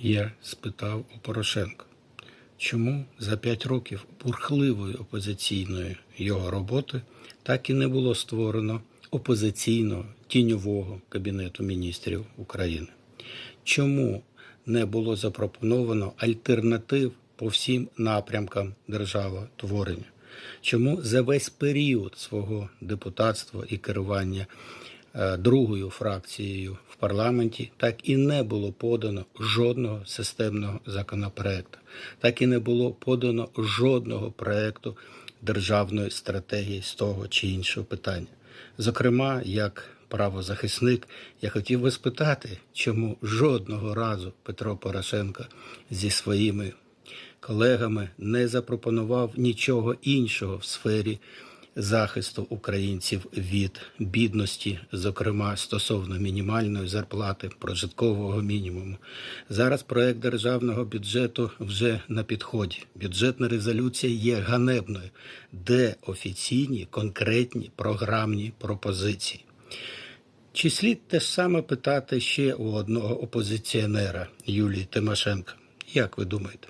Я спитав у Порошенка, чому за п'ять років бурхливої опозиційної його роботи так і не було створено опозиційного тіньового кабінету міністрів України? Чому не було запропоновано альтернатив по всім напрямкам державотворення? Чому за весь період свого депутатства і керування другою фракцією в парламенті так і не було подано жодного системного законопроекту, так і не було подано жодного проекту державної стратегії з того чи іншого питання. Зокрема, як правозахисник, я хотів би спитати, чому жодного разу Петро Порошенко зі своїми колегами не запропонував нічого іншого в сфері захисту українців від бідності, зокрема стосовно мінімальної зарплати, прожиткового мінімуму. Зараз проект державного бюджету вже на підході. Бюджетна резолюція є ганебною, де офіційні конкретні програмні пропозиції. Чи слід те ж саме питати ще у одного опозиціонера Юлії Тимошенко? Як ви думаєте?